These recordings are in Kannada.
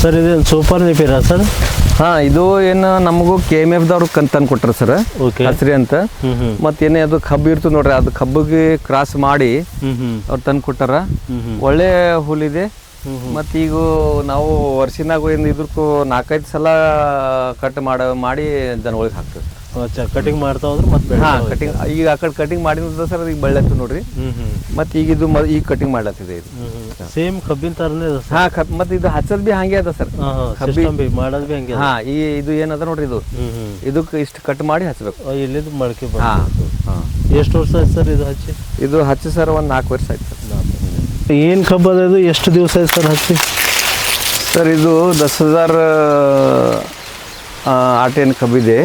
ಸರ್ ಇದೇನು ಸೂಪರ್ ನಿಪಿರಾ ಸರ್? ಹಾ ಇದು ಏನು ನಮಗೂ ಕೆ ಎಂ ಎಫ್ ದವ್ರಿಗೆ ಕಂತ ತಂದು ಕೊಟ್ರ ಸರ್. ಹಸ್ರಿ ಅಂತ. ಮತ್ತೆ ಏನೇ ಮತ್ತೇನೇ ಅದು ಕಬ್ಬು ಇರ್ತದೆ ನೋಡ್ರಿ ಅದು ಕಬ್ಬಿಗೆ ಕ್ರಾಸ್ ಮಾಡಿ ಅವ್ರು ತಂದು ಕೊಟ್ಟಾರ. ಒಳ್ಳೆ ಹುಲ್ಲಿದೆ ಮತ್ತೆ ಈಗ ನಾವು ವರ್ಷಿನಾಗ ಏನು ಇದ್ರಕ್ಕೂ ನಾಲ್ಕೈದು ಸಲ ಕಟ್ ಮಾಡ ಮಾಡಿ ದನಗಳಿಗೆ ಹಾಕ್ತೇವೆ ಕಟಿಂಗ್ ಮಾಡ್ತಾ ಹೋದ್ರೆ ಮತ್ತೆ ಹಾ ಕಟಿಂಗ್ ಈಗ ಆ ಕಡೆ ಕಟಿಂಗ್ ಮಾಡಿದ ಸರ್ ಈಗ ಬೆಳ್ಳತ್ತು ನೋಡ್ರಿ. ಮತ್ತು ಈಗ ಇದು ಈಗ ಕಟಿಂಗ್ ಮಾಡ್ಲತ್ತಿದೆ ಇದು. ಸೇಮ್ ಕಬ್ಬಿನ ತರನೇ ಸರ್. ಹಾ ಕಬ್ ಮತ್ತು ಇದು ಹಚ್ಚದ್ ಬಿ ಹಂಗೆ ಅದ ಸರ್. ಕಬ್ಬಿ- ಮಾಡೋದು ಬಿ ಹಂಗೆ ಹಾ ಈ ಇದು ಏನದ ನೋಡ್ರಿ ಇದು? ಇದಕ್ಕೆ ಇಷ್ಟು ಕಟ್ ಮಾಡಿ ಹಚ್ಚಬೇಕು ಇಲ್ಲಿದ್ದು ಮೊಳಕೆ ಹಾಂ ಹಾ. ಎಷ್ಟು ವರ್ಷ ಆಯ್ತು ಸರ್ ಇದು ಹಚ್ಚಿ? ಇದು ಹಚ್ಚಿ ಸರ್ ಒಂದು ನಾಲ್ಕು ವರ್ಷ ಆಯ್ತು ಸರ್. ಏನು ಕಬ್ಬು ಅದ ಇದು? ಎಷ್ಟು ದಿವಸ ಆಯ್ತು ಸರ್ ಹಚ್ಚಿ? ಸರ್ ಇದು ದಸ್ ಹಜಾರ್ ಆಟೇನ್ ಕಬ್ಬಿದೆ.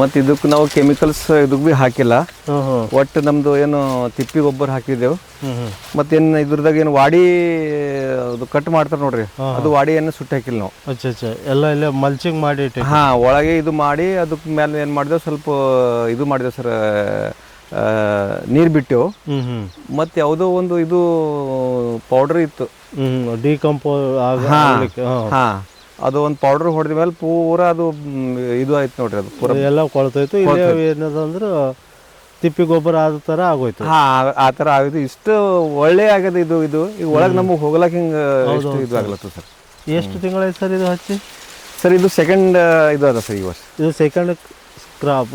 ಮತ್ತೆ ಇದಕ್ಕೆ ನಾವು ಕೆಮಿಕಲ್ಸ್ ಇದಕ್ಕೆ ಭೀ ಹಾಕಿಲ್ಲ. ಒಟ್ಟು ನಮ್ದು ಏನು ತಿಪ್ಪಿ ಗೊಬ್ಬರ ಹ್ಞೂ ಮತ್ತೇನು ಇದ್ರದಾಗ ಏನು ವಾಡಿ ಅದು ಕಟ್ ಮಾಡ್ತಾರೆ ನೋಡ್ರಿ. ಅದು ವಾಡಿ ಏನು ಸುಟ್ಟು ಹಾಕಿಲ್ಲ ನಾವು. ಎಲ್ಲ ಇಲ್ಲೇ ಮಲ್ಚಿಂಗ್ ಮಾಡಿ ಹಾ ಒಳಗೆ ಇದು ಮಾಡಿ ಅದಕ್ಕೆ ಮೇಲೆ ಏನು ಮಾಡಿದೆವು ಸ್ವಲ್ಪ ಇದು ಮಾಡಿದೆವು ಸರ್ ನೀರು ಬಿಟ್ಟೆವು. ಮತ್ತು ಯಾವುದೋ ಒಂದು ಇದು ಪೌಡರ್ ಇತ್ತು. ಡಿಕಂಪೋ ಹಾ. ಅದು ಒಂದು ಪೌಡರ್ ಹೊಡೆದ ಮೇಲೆ ಪೂರ ಅದು ಇದು ಆಯ್ತು ನೋಡ್ರಿ ಅದು ಪೂರ ಎಲ್ಲ ಕೊಳ್ತೋಯ್ತು. ಏನದಂದ್ರೆ ಏನದ ಅಂದ್ರೆ ತಿಪ್ಪಿ ಗೊಬ್ಬರ ಆದ ಥರ ಆಗೋಯ್ತು. ಹಾ ಆ- ಥರ ಆಗಿದ್ದು ಇಷ್ಟು ಒಳ್ಳೆ ಆಗ್ಯದ ಇದು ಇದು. ಈಗ ಒಳಗೆ ನಮಗೆ ಹೋಗ್ಲಾಕ ಹಿಂಗೆ ಇಷ್ಟು ಇದು ಆಗ್ಲತ್ತು ಸರ್. ಎಷ್ಟು ತಿಂಗಳಾಯ್ತು ಸರ್ ಇದು ಹಚ್ಚಿ ಸರ್ ಇದು ಸೆಕೆಂಡ್ ಇದು ಅದ ಸರ್ ಈ ವರ್ಷ. ಇದು ಸೆಕೆಂಡ್ ಕ್ರಾಪ್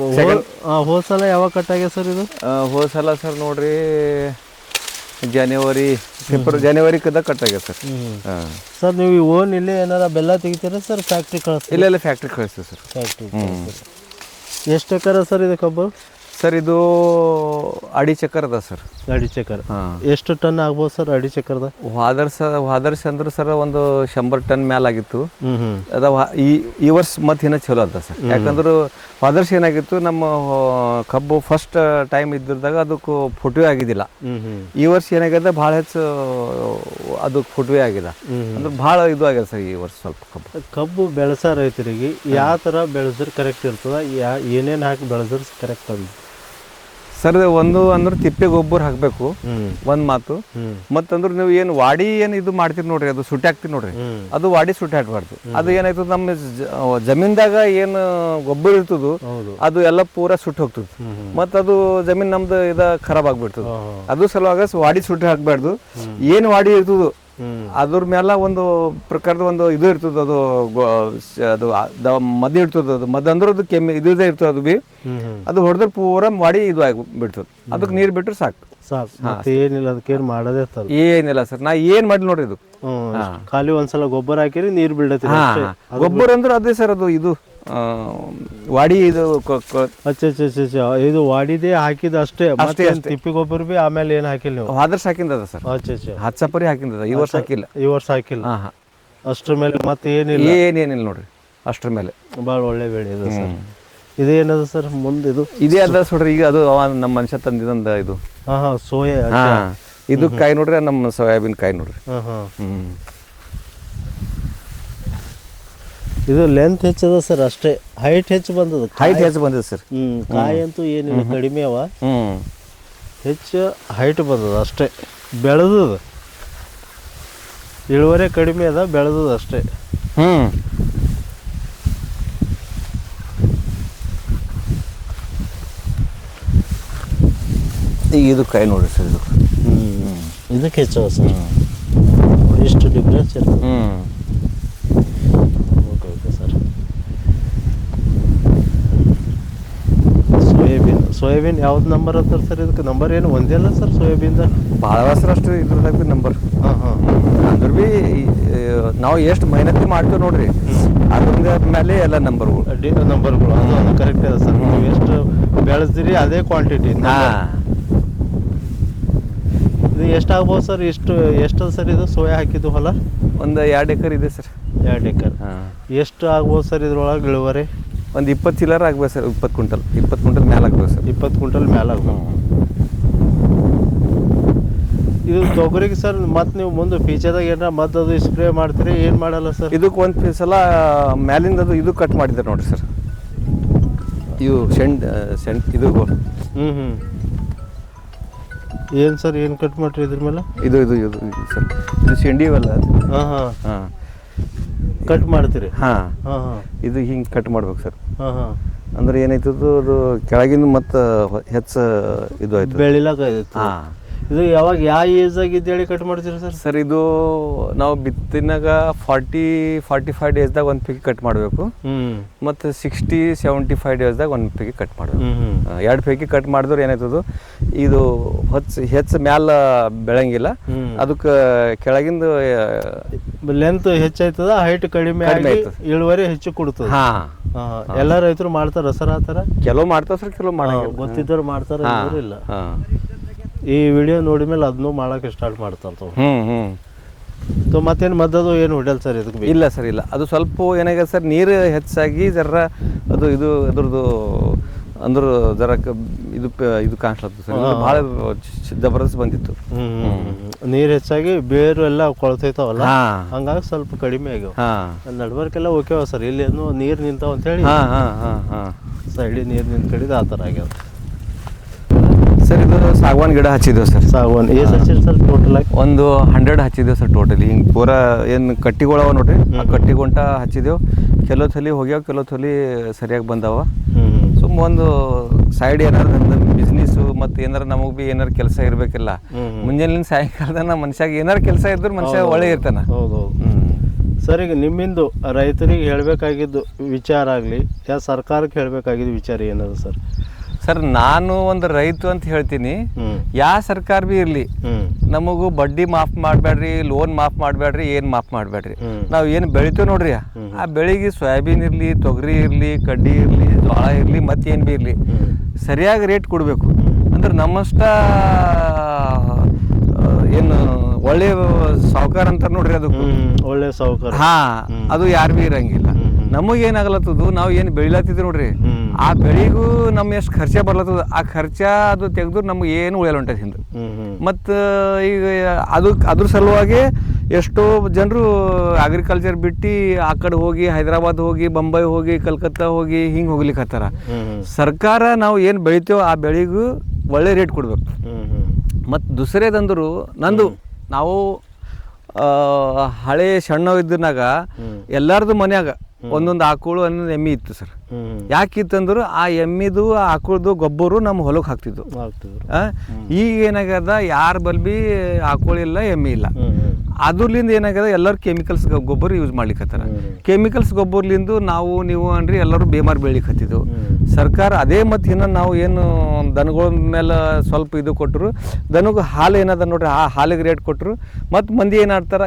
ಹೋದ ಸಲ ಯಾವಾಗ ಕಟ್ ಆಗ್ಯದ ಸರ್ ಇದು? ಹೋದ ಸಲ ಸರ್ ನೋಡ್ರಿ ಜನವರಿ ಫೆಬ್ರವರಿ ಜನವರಿ ಕದ ಕಟ್ ಆಗ್ಯದ ಸರ್ ಹಾಂ. ಸರ್ ನೀವು ಓನ್ ಇಲ್ಲೇ ಏನಾರ ಬೆಲ್ಲ ತೆಗಿತೀರಾ ಸರ್ ಫ್ಯಾಕ್ಟ್ರಿ ಕಳಿಸ್ತೀವಿ ಇಲ್ಲ ಇಲ್ಲ ಫ್ಯಾಕ್ಟ್ರಿ ಕಳಿಸ್ತೀವಿ ಸರ್ ಫ್ಯಾಕ್ಟ್ರಿ ಎಷ್ಟು ಎಕರೆ ಸರ್ ಇದು ಕಬ್ಬು? ಸರ್ ಇದು ಅಡಿ ಚಕ್ಕರ್ ಅದ ಸರ್. ಅಡಿ ಚಕ್ಕರ್ ಎಷ್ಟು ಟನ್ ಆಗ್ಬೋದು ಸರ್ ಅಡಿ ಚಕ್ಕರ್ದ ವಾದರ್ಸ ವಾದರ್ಸ ಅಂದ್ರೆ ಸರ್ ಒಂದು ಶಂಬರ್ ಟನ್ ಮ್ಯಾಲ ಆಗಿತ್ತು. ಅದ ಈ ಈ ವರ್ಷ ಮತ್ತೆ ಇನ್ನೂ ಚಲೋ ಅದ ಸರ್. ಯಾಕಂದ್ರೆ ವಾದರ್ಸ ಏನಾಗಿತ್ತು ನಮ್ಮ ಕಬ್ಬು ಫಸ್ಟ್ ಟೈಮ್ ಇದ್ದಿದ್ದಾಗ ಅದಕ್ಕೂ ಫುಟ್ವೆ ಆಗಿದ್ದಿಲ್ಲ. ಈ ವರ್ಷ ಏನಾಗಿದೆ ಭಾಳ ಹೆಚ್ಚು ಅದು ಫುಟ್ವೆ ಆಗಿದೆ. ಅಂದ್ರೆ ಭಾಳ ಇದು ಆಗಿದೆ ಸರ್ ಈ ವರ್ಷ ಸ್ವಲ್ಪ ಕಬ್ಬು. ಕಬ್ಬು ಬೆಳೆಸ ರೈತರಿಗೆ ಯಾವ ಥರ ಬೆಳೆದ್ರೆ ಕರೆಕ್ಟ್ ಇರ್ತದ ಯಾ ಏನೇನು ಹಾಕಿ ಬೆಳೆಸಿದ್ರೆ ಕರೆಕ್ಟ್ ಅದು ಸರ್ ಒಂದು ಅಂದ್ರೆ ತಿಪ್ಪೆ ಗೊಬ್ಬರ ಹಾಕಬೇಕು. ಒಂದ್ ಮಾತು. ಮತ್ತಂದ್ರ ನೀವು ಏನು ವಾಡಿ ಏನು ಇದು ಮಾಡ್ತೀರಿ ನೋಡ್ರಿ ಅದು ಸುಟ್ಟಿ ಹಾಕ್ತೀರಿ ನೋಡ್ರಿ. ಅದು ವಾಡಿ ಸುಟ್ಟಿ ಹಾಕ್ಬಾರ್ದು. ಅದು ಏನಾಯ್ತದ ನಮ್ಮ ಜಮೀನ್ದಾಗ ಏನು ಗೊಬ್ಬರ ಇರ್ತದ ಅದು ಎಲ್ಲ ಪೂರ ಸುಟ್ಟು ಹೋಗ್ತದ. ಹ್ಞೂ ಅದು ಜಮೀನ್ ನಮ್ದು ಇದ ಖರಾಬ್ ಆಗ್ಬಿಡ್ತದೆ. ಅದು ಸಲುವಾಗ ವಾಡಿ ಸುಟ್ಟಿ ಹಾಕ್ಬಾರ್ದು. ಏನು ವಾಡಿ ಇರ್ತದ ಅದ್ರ ಮೇಲೆ ಒಂದು ಪ್ರಕಾರದ ಒಂದು ಇದು ಇರ್ತದ ಅದು ಅದು ಮದ್ ಮದ್ದು ಇರ್ತದೆ ಅದು ಮದ್ದು ಅಂದ್ರೆ ಅದು ಕೆಮ್ಮಿ ಇದೇ ಇರ್ತದ ಅದು ಬಿ. ಅದು ಹೊಡೆದ್ರೆ ಪೂರಾ ಮಾಡಿ ಇದು ಆಗಿಬಿಡ್ತದೆ ಅದಕ್ಕೆ ನೀರು ಬಿಟ್ಟರೆ ಸಾಕು. ಏನಿಲ್ಲ ಅದಕ್ಕೇನು ಮಾಡೋದೇ ಏನಿಲ್ಲ ಸರ್ ನಾ ಏನ್ ಮಾಡಿ ನೋಡ್ರಿ ಇದು. ಖಾಲಿ ಒಂದ್ಸಲ ಗೊಬ್ಬರ ಹಾಕಿರಿ ನೀರು ಬಿಡತ್ತೆ ಗೊಬ್ಬರ ಅಂದ್ರೆ ಅದೇ ಸರ್ ಅದು ಇದು. ವಾಡಿ ಇದು ಕ- ಕ- ಅಚ್ಚ ಅಚ್ಚ ಅಚ್ಚ ಅಚ್ಚ. ಇದು ವಾಡಿದೆ ಹಾಕಿದ ಅಷ್ಟೇ. ಮತ್ತೆ ಏನ್ ತಿಪ್ಪಿ ಗೊಬ್ಬರ ಬಿ ಆಮೇಲೆ ಏನು ಹಾಕಿಲ್ಲ ನೀವು? ಆದರ್ಶ ಹಾಕಿಂದದ ಸರ್. ಅಚ್ಚ ಅಚ್ಚ. ಹತ್ತು ಸಪರಿ ಹಾಕಿಂದದ ಈ ವರ್ಷ ಹಾಕಿಲ್ಲ. ಈ ವರ್ಷ ಹಾಕಿಲ್ಲ. ಹಾಂ ಹಾಂ. ಅಷ್ಟ್ರ ಮೇಲೆ ಮತ್ತೆ ಏನಿಲ್ಲ ಏನೇನಿಲ್ಲ ನೋಡ್ರಿ ಅಷ್ಟ್ರ ಮೇಲೆ. ಭಾಳ ಒಳ್ಳೆ ಬೆಳೆ ಇದು ಸರ್. ಇದೇನದ ಸರ್? ಮುಂದೆ ಇದು? ಇದೇ ಅದ ನೋಡ್ರಿ ಈಗ ಅದು ಅವ ನಮ್ಮ ಮನುಷ್ಯ ತಂದಿದಂದ ಇದು. ಹಾಂ ಹಾಂ ಸೋಯಾ ಹಾ ಇದು ಕಾಯಿ ನೋಡ್ರಿ ನಮ್ಮ ಸೋಯಾಬೀನ್ ಕಾಯಿ ನೋಡ್ರಿ. ಹಾಂ ಹಾಂ. ಹ್ಮ್. ಇದು ಲೆಂತ್ ಹೆಚ್ಚದ ಸರ್ ಅಷ್ಟೇ. ಹೈಟ್ ಹೆಚ್ಚು ಬಂದದ ಹೈಟ್ ಹೆಚ್ಚು ಬಂದಿದೆ ಸರ್ ಹ್ಞೂ ಕಾಯಿ ಅಂತೂ ಏನಿಲ್ಲ ಕಡಿಮೆ ಅವ. ಹ್ಮ್. ಹೆಚ್ಚು ಹೈಟ್ ಬಂದದ ಅಷ್ಟೇ. ಬೆಳೆದದ ಇಳುವರಿ ಕಡಿಮೆ ಅದ ಬೆಳೆದದ ಅಷ್ಟೇ. ಹ್ಮ್. ಈಗ ಇದು ಕಾಯಿ ನೋಡಿ ಸರ್ ಇದು. ಹ್ಞೂ ಇದಕ್ಕೆ ಹೆಚ್ಚವ ಸರ್ ಇಷ್ಟು ಡಿಫ್ರೆನ್ಸ್ ಇರ್ತದೆ. Hmm okay okay sir soybean ಯಾವ್ದು ನಂಬರ್ ಅಂತಾರೆ ಸರ್ ಇದಕ್ಕೆ ನಂಬರ್ ಏನು? ಒಂದೇ ಅಲ್ಲ ಸರ್ ಸೋಯಾಬೀನ್ದ? ಭಾಳ ಅಷ್ಟು ಇದ್ರದಾಗ ಬಿ ನಂಬರ್ ಹಾಂ ಹಾಂ. ಅಂದ್ರೆ ಬಿ ನಾವು ಎಷ್ಟು ಮೆಹನತಿ ಮಾಡ್ತೀವಿ ನೋಡ್ರಿ ಅದ್ರಿಂದ ಮೇಲೆ ಎಲ್ಲ ನಂಬರ್ಗಳು ಡಿ ನಂಬರ್ಗಳು ಅದು ಅದು ಕರೆಕ್ಟ್ ಇದೆ ಸರ್ ನೀವು ಎಷ್ಟು ಬೆಳೆಸ್ತೀರಿ ಅದೇ ಕ್ವಾಂಟಿಟಿ ಹಾ. ಇದು ಎಷ್ಟಾಗ್ಬೋದು ಸರ್ ಎಷ್ಟು ಎಷ್ಟದ ಸರ್ ಇದು? ಸೋಯಾ ಹಾಕಿದ್ದು ಹೊಲ? ಒಂದು ಎರಡು ಎಕರ್ ಇದೆ ಸರ್ ಎರಡು ಎಕರ್. ಹಾಂ. ಎಷ್ಟು ಆಗ್ಬೋದು ಸರ್ ಇದ್ರೊಳಗೆ ಇಳುವರಿ? ಒಂದು ಇಪ್ಪತ್ತು ಚಿಲ್ಲರ್ ಆಗ್ಬೇಕು ಸರ್ ಇಪ್ಪತ್ತು ಕ್ವಿಂಟಲ್. ಇಪ್ಪತ್ತು ಕ್ವಿಂಟಲ್ ಮೇಲೆ ಆಗ್ಬೇಕು ಸರ್. ಇಪ್ಪತ್ತು ಕ್ವಿಂಟಲ್ ಮೇಲೆ ಆಗ್ಬೋದು ಇದು ತೊಗರಿಗೆ ಸರ್ ಮತ್ತೆ ನೀವು ಮುಂದೆ ಫೀಚರ್ದಾಗ ಏನಾರ ಮತ್ತೆ ಅದು ಸ್ಪ್ರೇ ಮಾಡ್ತೀರಿ ಏನು ಮಾಡಲ್ಲ ಸರ್? ಇದಕ್ಕೆ ಒಂದು ಸಲ ಮ್ಯಾಲಿಂದ ಅದು ಇದು ಕಟ್ ಮಾಡಿದ್ದಾರೆ ನೋಡಿರಿ ಸರ್. ಇವು ಸೆಂಟ್ ಸೆಂಟ್ ಇದು. ಹ್ಞೂ ಹ್ಞೂ ಏನು ಸರ್ ಏನು ಕಟ್ ಮಾಡಿರಿ ಇದ್ರ ಮೇಲೆ? ಇದು ಇದು ಇದು ಸರ್. ಇದು ಶೆಂಡಿವಲ್ಲ ಹಾಂ ಹಾಂ. ಹಾಂ. ಕಟ್ ಮಾಡ್ತೀರಿ? ಹಾಂ. ಇದು ಹಿಂಗೆ ಕಟ್ ಮಾಡ್ಬೇಕು ಸರ್. ಹಾಂ ಹಾಂ. ಅಂದ್ರೆ ಏನಾಯ್ತದ ಅದು ಕೆಳಗಿನ ಮತ್ತೆ ಹೆಚ್ಚು ಇದು ಆಯ್ತು ಬೆಳಿಲಾಕ ಹಾಂ. ಇದು ಯಾವಾಗ ಯಾವ ಏಜ್ ಆಗಿದ್ದು ಹೇಳಿ ಕಟ್ ಮಾಡ್ತೀರಾ ಸರ್ ಸರ್ ಇದು ನಾವು ಬಿತ್ತಿನಾಗ ಫಾರ್ಟಿ ಫಾರ್ಟಿ ಫೈವ್ ಡೇಸ್ದಾಗ ಒಂದು ಪಿಕ್ ಕಟ್ ಮಾಡಬೇಕು. ಮತ್ತೆ ಸಿಕ್ಸ್ಟಿ ಸೆವೆಂಟಿ ಫೈವ್ ಡೇಸ್ದಾಗ ಒಂದು ಪೈಕಿ ಕಟ್ ಮಾಡಬೇಕು. ಎರಡು ಪೈಕಿ ಕಟ್ ಮಾಡಿದ್ರೆ ಏನಾಯ್ತದ? ಇದು ಹೊಚ್ಚ ಹೆಚ್ಚು ಮ್ಯಾಲ ಬೆಳಂಗಿಲ್ಲ. ಅದಕ್ಕೆ ಕೆಳಗಿಂದ ಲೆಂತ್ ಹೆಚ್ಚಾಯ್ತದ ಹೈಟ್ ಕಡಿಮೆ ಆಗಿ ಇಳುವರಿ ಹೆಚ್ಚು ಕೊಡ್ತದ. ಹಾಂ. ಎಲ್ಲ ರೈತರು ಮಾಡ್ತಾರ ಸರ್ ಆತರ ಥರ ಕೆಲವು ಮಾಡ್ತಾರ ಸರ್ ಕೆಲವು ಮಾಡಂಗಿಲ್ಲ. ಗೊತ್ತಿದ್ದವ್ರು ಮಾಡ್ತಾರ ಇಲ್ಲ. ಹಾಂ. ಈ ವಿಡಿಯೋ ನೋಡಿದ ಮೇಲೆ ಅದನ್ನು ಮಾಡಕ್ಕೆ ಸ್ಟಾರ್ಟ್ ಮಾಡ್ತಾರೆ ಹ್ಞೂ ಹ್ಞೂ ಸೊ ಮತ್ತೇನು ಮದ್ದದು ಏನು ಹೊಡೆಯಲ್ಲ ಸರ್ ಇದಕ್ಕೆ ಇಲ್ಲ ಸರ್ ಇಲ್ಲ. ಅದು ಸ್ವಲ್ಪ ಏನಾಗಿದೆ ಸರ್ ನೀರು ಹೆಚ್ಚಾಗಿ ಜರ ಅದು ಇದು ಅದ್ರದ್ದು ಅಂದ್ರೆ ಜರ ಇದು ಇದು ಕಾಣಿಸ್ಲತ್ತು ಸರ್. ಭಾಳ ಜಬರ್ದಸ್ತ್ ಬಂದಿತ್ತು. ನೀರು ಹೆಚ್ಚಾಗಿ ಬೇರು ಎಲ್ಲ ಕೊಳ್ತೈತಾವಲ್ಲ? ಹಂಗಾಗಿ ಸ್ವಲ್ಪ ಕಡಿಮೆ ಆಗ್ಯಾವ. ಹಾಂ. ನಡ್ಬರ್ಕೆಲ್ಲ ಓಕೆವ ಸರ್. ಇಲ್ಲಿ ಏನು ನೀರು ನಿಂತಾವ ಅಂತೇಳಿ ಹಾಂ ಹಾಂ ಹಾಂ ಹಾಂ. ಸೈಡಿ ನೀರು ನಿಂತ ಕಡಿದು ಆ ಥರ ಆಗ್ಯಾವ. ಸಾಗವಾನ್ ಗಿಡ ಹಚ್ಚಿದ್ದೇವೆ ಸರ್. ಸಾಗವಾನ್. ಹಚ್ಚಿರಿ ಸರ್ ಟೋಟಲ್ ಆಗಿ? ಒಂದು ಹಂಡ್ರೆಡ್ ಹಚ್ಚಿದ್ದೇವೆ ಸರ್ ಟೋಟಲಿ ಹಿಂಗೆ ಪೂರ ಏನು ಕಟ್ಟಿಗಳವ ನೋಡ್ರಿ? ಆ ಕಟ್ಟಿಗೊಂಟ ಹಚ್ಚಿದ್ದೇವೆ. ಕೆಲವು ತಲಿ ಹೋಗ್ಯಾವ ಕೆಲವು ತಲಿ ಸರಿಯಾಗಿ ಬಂದಾವ. ಸುಮ್ ಸುಮ್ಮ ಒಂದು ಸೈಡ್ ಏನಾರ ಬಿಸ್ನೆಸ್ಸು ಮತ್ತು ಏನಾರ ನಮಗೆ ಭೀ ಏನಾರ ಕೆಲಸ ಇರಬೇಕಿಲ್ಲ. ಮುಂಜಾನೆ ಸಾಯಂಕಾಲದ ಮನುಷ್ಯಾಗ ಏನಾರ ಕೆಲಸ ಇದ್ರೆ ಮನುಷ್ಯ ಒಳ್ಳೆ ಇರ್ತಾನ. ಹೌದು ಹೌದು. ಹ್ಞೂ ಸರ್ ಈಗ ನಿಮ್ಮಿಂದು ರೈತರಿಗೆ ಹೇಳಬೇಕಾಗಿದ್ದು ವಿಚಾರ ಆಗಲಿ ಯಾ ಸರ್ಕಾರಕ್ಕೆ ಹೇಳಬೇಕಾಗಿದ್ದು ವಿಚಾರ ಏನದು ಸರ್? ಸರ್ ನಾನು ಒಂದು ರೈತ ಅಂತ ಹೇಳ್ತೀನಿ. ಯಾವ ಸರ್ಕಾರ ಬಿ ಇರ್ಲಿ. ನಮಗೂ ಬಡ್ಡಿ ಮಾಫ್ ಮಾಡಬೇಡ್ರಿ ಲೋನ್ ಮಾಫ್ ಮಾಡಬೇಡ್ರಿ ಏನು ಮಾಫ್ ಮಾಡಬೇಡ್ರಿ. ನಾವು ಏನು ಬೆಳಿತೀವಿ ನೋಡ್ರಿ? ಆ ಬೆಳಿಗ್ಗೆ ಸೋಯಾಬೀನ್ ಇರಲಿ ತೊಗರಿ ಇರಲಿ ಕಡ್ಡಿ ಇರಲಿ ಜೋಳ ಇರಲಿ ಮತ್ತೇನು ಭೀ ಇರಲಿ. ಸರಿಯಾಗಿ ರೇಟ್ ಕೊಡಬೇಕು. ಅಂದ್ರೆ ನಮ್ಮಷ್ಟ ಏನು ಒಳ್ಳೆ ಸಾವುಕಾರ ಅಂತ ನೋಡ್ರಿ ಅದು ಒಳ್ಳೆ ಸಾವುಕಾರ. ಹಾ ಅದು ಯಾರು ಭೀ ಇರಂಗಿಲ್ಲ. ನಮಗೇನಾಗಲತ್ತದು? ನಾವು ಏನು ಬೆಳಿಲತ್ತಿದ್ವಿ ನೋಡ್ರಿ. ಆ ಬೆಳೆಗೂ ನಮ್ಮ ಎಷ್ಟು ಖರ್ಚ ಬರ್ಲತ್ತದ? ಆ ಖರ್ಚ ಅದು ತೆಗೆದು ನಮ್ಗೆ ಏನು ಉಳಿಯಲ್ಲ ಹೊಂಟೈತಿ ಹಿಂದೆ. ಮತ್ತು ಈಗ ಅದು ಅದ್ರ ಸಲುವಾಗಿ ಎಷ್ಟೋ ಜನರು ಅಗ್ರಿಕಲ್ಚರ್ ಬಿಟ್ಟು ಆ ಕಡೆ ಹೋಗಿ ಹೈದರಾಬಾದ್ ಹೋಗಿ ಬೊಂಬೈ ಹೋಗಿ ಕಲ್ಕತ್ತಾ ಹೋಗಿ ಹಿಂಗೆ ಹೋಗ್ಲಿಕ್ಕೆ ಹತ್ತಾರ. ಸರ್ಕಾರ ನಾವು ಏನು ಬೆಳಿತೇವೋ ಆ ಬೆಳೆಗೂ ಒಳ್ಳೆ ರೇಟ್ ಕೊಡ್ಬೇಕು. ಮತ್ತು ದುಸರೇದಂದ್ರು ನಂದು ನಾವು ಹಳೆ ಸಣ್ಣ ಇದ್ದನಾಗ ಎಲ್ಲಾರದು ಮನ್ಯಾಗ ಒಂದೊಂದು ಆಕಳು ಒಂದೊಂದು ಎಮ್ಮೆ ಇತ್ತು ಸರ್. ಯಾಕಿತ್ತಂದ್ರೆ ಆ ಎಮ್ಮಿದು ಆಕುಳದು ಗೊಬ್ಬರು ನಮ್ಮ ಹೊಲಕ್ಕೆ ಹಾಕ್ತಿದ್ವು. ಈಗ ಏನಾಗ್ಯದ ಯಾರ ಬಲ್ ಬಿ ಇಲ್ಲ. ಎಮ್ಮೆ ಇಲ್ಲ ಅದ್ರಲಿಂದ ಏನಾಗ್ಯದ ಎಲ್ಲರೂ ಕೆಮಿಕಲ್ಸ್ ಗೊಬ್ಬರ ಯೂಸ್ ಮಾಡ್ಲಿಕ್ಕತ್ತಾರ ಕೆಮಿಕಲ್ಸ್ ಗೊಬ್ಬರ್ಲಿಂದ ನಾವು ನೀವು ಅನ್ರಿ ಎಲ್ಲರೂ ಬೇಮಾರ್ ಬೆಳಿಕತ್ತಿದ್ದೆವು ಹತ್ತಿದ್ವು ಸರ್ಕಾರ ಅದೇ ಮತ್ತು ಇನ್ನು ನಾವು ಏನು ದನಗಳ ಮೇಲೆ ಸ್ವಲ್ಪ ಇದು ಕೊಟ್ಟರು ದನಗೆ ಹಾಲು ಏನದ ನೋಡ್ರಿ ಆ ಹಾಲಿಗೆ ರೇಟ್ ಕೊಟ್ಟರು ಮತ್ತು ಮಂದಿ ಏನಾಡ್ತಾರ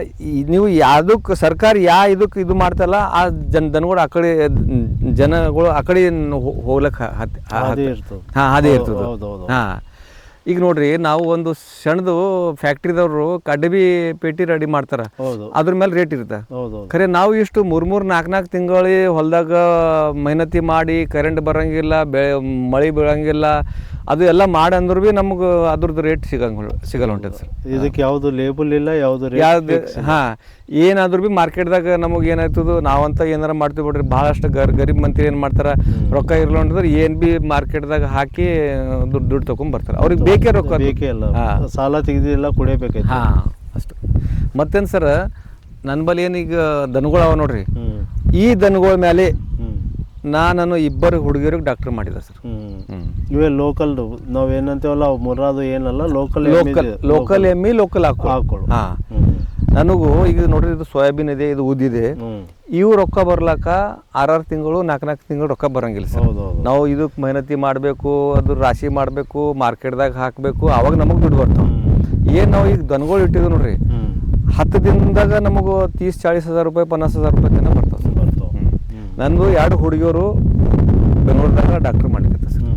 ನೀವು ಯಾವುದಕ್ಕೆ ಸರ್ಕಾರ ಯಾ ಇದಕ್ಕೆ ಇದು ಮಾಡ್ತಲ್ಲ ಆ ಜನ ದನಗಳು ಆ ಕಡೆ ಜನಗಳು ಆ ಕಡೆ ಹೋಗ್ಲಕ್ಕೆ ಹಾಂ ಅದೇ ಇರ್ತದೆ. ಹಾಂ. ಈಗ ನೋಡ್ರಿ ನಾವು ಒಂದು ಸಣ್ಣದು ಫ್ಯಾಕ್ಟ್ರಿದವರು ಕಡಬಿ ಪೇಟಿ ರೆಡಿ ಮಾಡ್ತಾರ. ಹೌದು. ಅದ್ರ ಮೇಲೆ ರೇಟ್ ಇರುತ್ತೆ. ಹೌದು ಖರೆ ನಾವು ಇಷ್ಟು ಮೂರು ಮೂರು ನಾಲ್ಕು ನಾಲ್ಕು ತಿಂಗಳು ಹೊಲದಾಗ ಮೆಹನತಿ ಮಾಡಿ ಕರೆಂಟ್ ಬರಂಗಿಲ್ಲ ಬೆಳೆ ಮಳೆ ಬೀಳಂಗಿಲ್ಲ ಅದು ಎಲ್ಲ ಮಾಡಿ ಅಂದ್ರೂ ಭೀ ನಮ್ಗೆ ಅದ್ರದ್ದು ರೇಟ್ ಸಿಗಂಗಿಲ್ಲ ಸಿಗಲ್ಲ ಹೊಂಟದ ಸರ್. ಇದಕ್ಕೆ ಯಾವುದು ಲೇಬಲ್ ಇಲ್ಲ ಯಾವುದು ಯಾವ್ದು ಹಾಂ. ಏನಾದ್ರೂ ಭೀ ಮಾರ್ಕೆಟ್ದಾಗ ನಮಗೆ ಏನಾಯ್ತದ ನಾವಂತ ಏನಾರ ಮಾಡ್ತೀವಿ ಬಿಡ್ರಿ. ಭಾಳಷ್ಟು ಗರ್ ಗರೀಬ್ ಮಂತ್ರಿ ಏನು ಮಾಡ್ತಾರೆ ರೊಕ್ಕ ಇರ್ಲ ಅಂದ್ರೆ ಏನು ಭೀ ಮಾರ್ಕೆಟ್ದಾಗ ಹಾಕಿ ದುಡ್ಡು ದುಡ್ಡು ತೊಗೊಂಡ್ ಬರ್ತಾರೆ. ಅವ್ರಿಗೆ ಬೇಕೇ ರೊಕ್ಕ. ಬೇಕೇ ಇಲ್ಲ. ಸಾಲ ತೆಗೆದಿಲ್ಲ ಕುಡಿಯಬೇಕೈತೆ ಹಾಂ ಅಷ್ಟು. ಮತ್ತೇನು ಸರ್ ನನ್ನ ಬಳಿ ಏನೀಗ ದನಗಳು ಅವ ನೋಡ್ರಿ. ಈ ದನಗಳ ಮೇಲೆ ನಾನು ಇಬ್ಬರು ಹುಡುಗಿಯರಿಗೆ ಡಾಕ್ಟರ್ ಮಾಡಿದ ಸರ್. ಇವೇ ಲೋಕಲ್ ನಾವ್ ಏನಂತೇವಲ್ಲ ಅವು ಮುರಾದು ಏನಲ್ಲ ಲೋಕಲ್ ಲೋಕಲ್ ಲೋಕಲ್ ಎಮ್ಮಿ ಲೋಕಲ್ ಹಾಕೋ ಹಾಕೊಳ್ಳು ಹಾಂ. ಹ್ಮ್ ನನಗೂ ಈಗ ನೋಡ್ರಿ ಇದು ಸೋಯಾಬೀನ್ ಇದೆ ಇದು ಉದ್ದಿದೆ ಇವು ರೊಕ್ಕ ಬರ್ಲಾಕ ಆರಾರು ತಿಂಗಳು ನಾಲ್ಕು ನಾಲ್ಕು ತಿಂಗಳು ರೊಕ್ಕ ಬರಂಗಿಲ್ಲ ಸರ್. ನಾವು ಇದಕ್ಕೆ ಮೆಹನತಿ ಮಾಡಬೇಕು ಅದು ರಾಶಿ ಮಾಡಬೇಕು ಮಾರ್ಕೆಟ್ದಾಗ ಹಾಕಬೇಕು ಅವಾಗ ನಮಗೆ ದುಡ್ಡು ಬರ್ತಾವೆ. ಏನು ನಾವು ಈಗ ದನಗಳು ಇಟ್ಟಿದ್ವಿ ನೋಡ್ರಿ. ಹತ್ತು ದಿನದಾಗ ನಮಗೂ ತೀಸ್ ಚಾಳೀಸ್ ಹಜಾರ್ ರೂಪಾಯಿ ಪನ್ನಾಸ್ ಹಜಾರ್ ರೂಪಾಯಿ ತನಕ ಬರ್ತಾವೆ ಸರ್. ನಂದು ಎರಡು ಹುಡುಗಿಯರು ಬೆಂಗಳೂರದಾಗ ಡಾಕ್ಟ್ರ್ ಮಾಡಿಕತ್ತ ಸರ್.